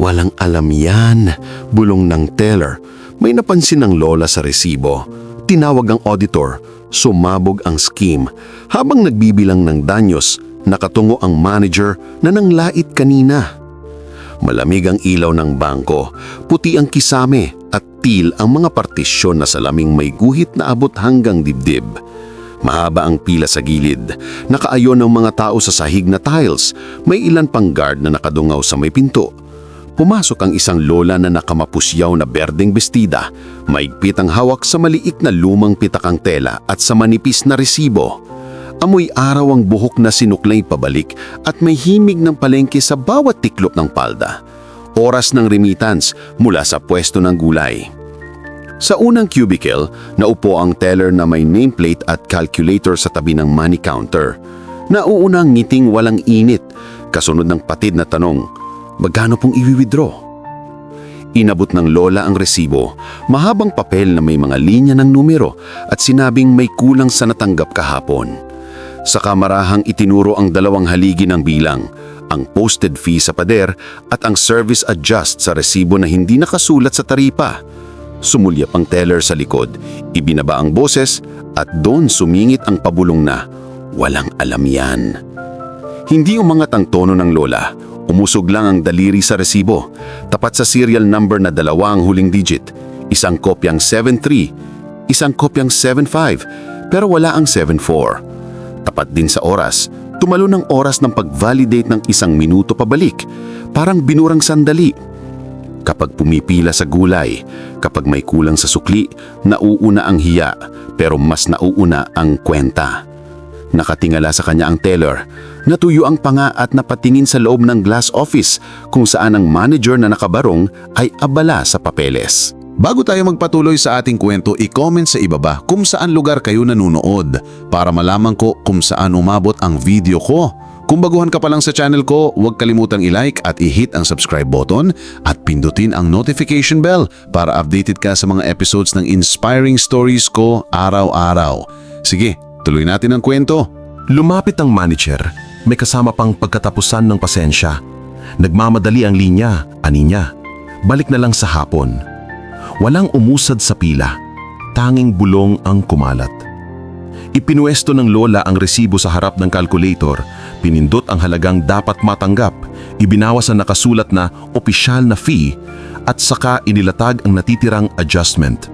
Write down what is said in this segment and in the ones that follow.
Walang alam yan, bulong ng teller. May napansin ng lola sa resibo. Tinawag ang auditor, sumabog ang scheme. Habang nagbibilang ng danyos, nakatungo ang manager na nanglait kanina. Malamig ang ilaw ng bangko, puti ang kisame at til ang mga partisyon na salaming may guhit na abot hanggang dibdib. Mahaba ang pila sa gilid, nakaayon ng mga tao sa sahig na tiles, may ilan pang guard na nakadungaw sa may pinto. Pumasok ang isang lola na nakamapusyaw na berdeng bestida, maigpit ang hawak sa maliit na lumang pitakang tela at sa manipis na resibo. Amoy araw ang buhok na sinuklay pabalik at may himig ng palengke sa bawat tiklop ng palda. Oras ng remittance mula sa pwesto ng gulay. Sa unang cubicle, naupo ang teller na may nameplate at calculator sa tabi ng money counter. Nauunang ngiting walang init, kasunod ng patid na tanong, magkano pong i-withdraw? Inabot ng lola ang resibo, mahabang papel na may mga linya ng numero at sinabing may kulang sa natanggap kahapon. Sa kamarahang itinuro ang dalawang haligi ng bilang, ang posted fee sa pader at ang service adjust sa resibo na hindi nakasulat sa taripa. Sumulyap ang teller sa likod, ibinaba ang boses at doon sumingit ang pabulong na, walang alam yan. Hindi umangat ang tono ng lola, umusog lang ang daliri sa resibo, tapat sa serial number na dalawa ang huling digit, isang kopyang 73, isang kopyang 75, pero wala ang 74. Tapat din sa oras, tumalo ng oras ng pag-validate ng isang minuto pabalik, parang binurang sandali. Kapag pumipila sa gulay, kapag may kulang sa sukli, nauuna ang hiya, pero mas nauuna ang kwenta. Nakatingala sa kanya ang teller, natuyo ang panga at napatingin sa loob ng glass office kung saan ang manager na nakabarong ay abala sa papeles. Bago tayo magpatuloy sa ating kwento, i-comment sa ibaba kung saan lugar kayo nanunood para malaman ko kung saan umabot ang video ko. Kung baguhan ka pa lang sa channel ko, huwag kalimutang i-like at i-hit ang subscribe button at pindutin ang notification bell para updated ka sa mga episodes ng inspiring stories ko araw-araw. Sige, tuloy natin ang kwento. Lumapit ang manager, may kasama pang pagkatapusan ng pasensya. Nagmamadali ang linya, ani niya. Balik na lang sa hapon. Walang umusad sa pila, tanging bulong ang kumalat. Ipinuesto ng lola ang resibo sa harap ng calculator, pinindot ang halagang dapat matanggap, ibinawas ang nakasulat na opisyal na fee, at saka inilatag ang natitirang adjustment.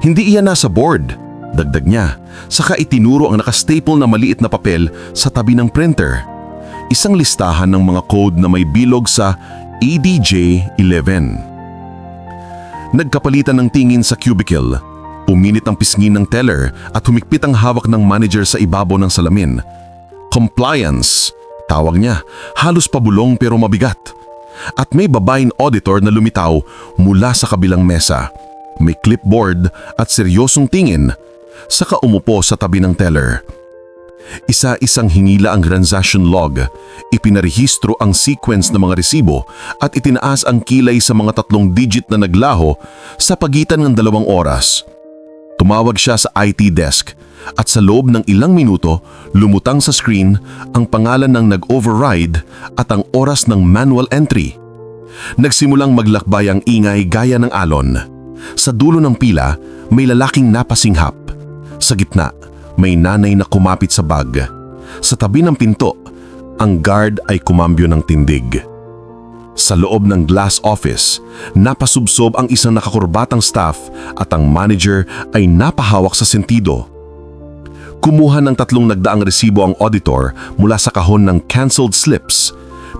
Hindi iyan nasa board, dagdag niya, saka itinuro ang nakastaple na maliit na papel sa tabi ng printer. Isang listahan ng mga code na may bilog sa E EDJ-11. Nagkapalitan ng tingin sa cubicle. Uminit ang pisngin ng teller at humikpit ang hawak ng manager sa ibabaw ng salamin. Compliance, tawag niya, halos pabulong pero mabigat. At may babaeng auditor na lumitaw mula sa kabilang mesa. May clipboard at seryosong tingin. Saka umupo sa tabi ng teller. Isa-isang hinila ang transaction log, ipinarehistro ang sequence ng mga resibo at itinaas ang kilay sa mga tatlong digit na naglaho sa pagitan ng dalawang oras. Tumawag siya sa IT desk at sa loob ng ilang minuto lumutang sa screen ang pangalan ng nag-override at ang oras ng manual entry. Nagsimulang maglakbay ang ingay gaya ng alon. Sa dulo ng pila, may lalaking napasinghap. Sa gitna, may nanay na kumapit sa bag. Sa tabi ng pinto, ang guard ay kumambyo ng tindig. Sa loob ng glass office, napasubsob ang isang nakakurbatang staff at ang manager ay napahawak sa sentido. Kumuha ng tatlong nagdaang resibo ang auditor mula sa kahon ng cancelled slips.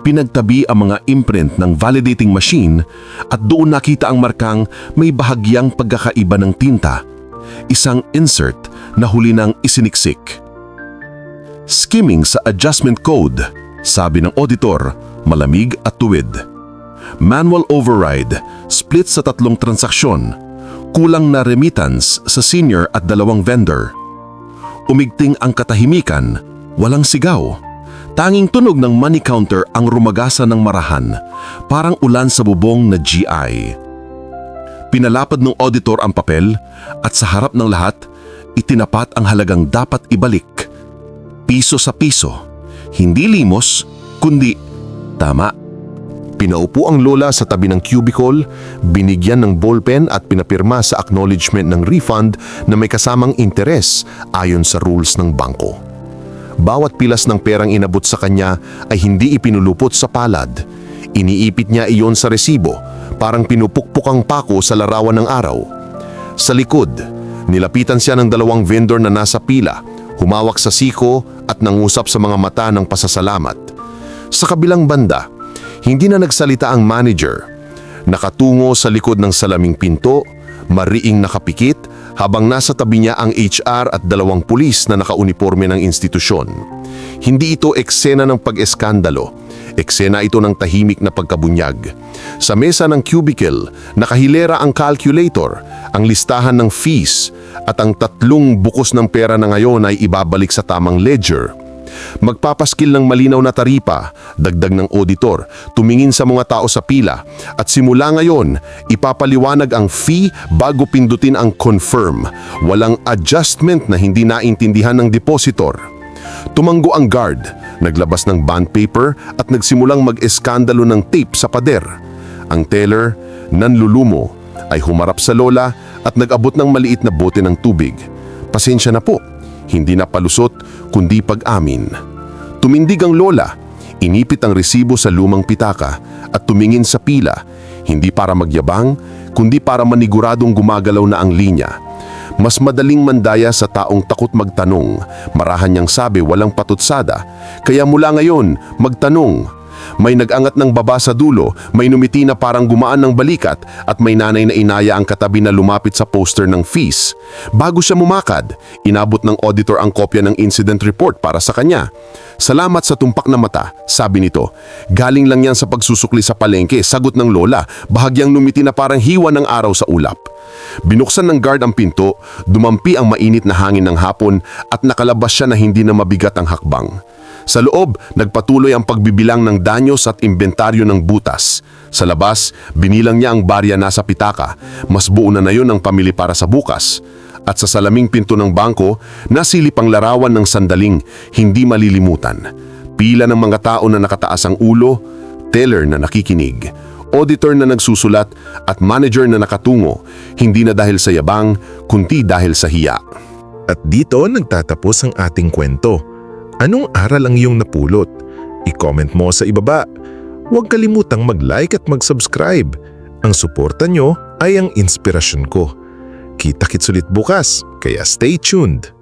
Pinagtabi ang mga imprint ng validating machine at doon nakita ang markang may bahagyang pagkakaiba ng tinta. Isang insert na huli ng isiniksik. Skimming sa adjustment code, sabi ng auditor, malamig at tuwid. Manual override, split sa tatlong transaksyon, kulang na remittance sa senior at dalawang vendor. Umigting ang katahimikan, walang sigaw. Tanging tunog ng money counter ang rumagasa ng marahan, parang ulan sa bubong na GI. Pinalapad ng auditor ang papel at sa harap ng lahat, itinapat ang halagang dapat ibalik. Piso sa piso, hindi limos, kundi tama. Pinaupo ang lola sa tabi ng cubicle, binigyan ng ballpen at pinapirma sa acknowledgement ng refund na may kasamang interes ayon sa rules ng bangko. Bawat pilas ng perang inabot sa kanya ay hindi ipinulupot sa palad. Iniipit niya iyon sa resibo, parang pinupukpukang pako sa larawan ng araw. Sa likod, nilapitan siya ng dalawang vendor na nasa pila, humawak sa siko at nangusap sa mga mata ng pasasalamat. Sa kabilang banda, hindi na nagsalita ang manager. Nakatungo sa likod ng salaming pinto, mariing nakapikit habang nasa tabi niya ang HR at dalawang pulis na nakauniforme ng institusyon. Hindi ito eksena ng pag-eskandalo. Eksena ito ng tahimik na pagkabunyag. Sa mesa ng cubicle, nakahilera ang calculator, ang listahan ng fees, at ang tatlong bukos ng pera na ngayon ay ibabalik sa tamang ledger. Magpapaskil ng malinaw na taripa, dagdag ng auditor, tumingin sa mga tao sa pila, at simula ngayon, ipapaliwanag ang fee bago pindutin ang confirm. Walang adjustment na hindi naintindihan ng depositor. Tumanggo ang guard, naglabas ng bond paper at nagsimulang mag-eskandalo ng tape sa pader. Ang teller, nanlulumo, ay humarap sa lola at nag-abot ng maliit na bote ng tubig. Pasensya na po, hindi na palusot kundi pag-amin. Tumindig ang lola, inipit ang resibo sa lumang pitaka at tumingin sa pila, hindi para magyabang, kundi para maniguradong gumagalaw na ang linya. Mas madaling mandaya sa taong takot magtanong. Marahan niyang sabi walang patutsada. Kaya mula ngayon, magtanong. May nag-angat ng baba sa dulo, may numiti na parang gumaan ng balikat at may nanay na inaya ang katabi na lumapit sa poster ng fees. Bago siya mumakad, inabot ng auditor ang kopya ng incident report para sa kanya. Salamat sa tumpak na mata, sabi nito. Galing lang yan sa pagsusukli sa palengke, sagot ng lola, bahagyang numiti na parang hiwa ng araw sa ulap. Binuksan ng guard ang pinto, dumampi ang mainit na hangin ng hapon at nakalabas siya na hindi na mabigat ang hakbang. Sa loob, nagpatuloy ang pagbibilang ng danyos at inventaryo ng butas. Sa labas, binilang niya ang barya nasa pitaka. Mas buo na na yun ang pamili para sa bukas. At sa salaming pinto ng bangko, nasilip ang larawan ng sandaling hindi malilimutan. Pila ng mga tao na nakataas ang ulo, teller na nakikinig, auditor na nagsusulat at manager na nakatungo, hindi na dahil sa yabang, kundi dahil sa hiya. At dito nagtatapos ang ating kwento. Anong aral ang iyong napulot? I-comment mo sa ibaba. Huwag kalimutang mag-like at mag-subscribe. Ang suporta nyo ay ang inspirasyon ko. Kita-kits ulit bukas, kaya stay tuned.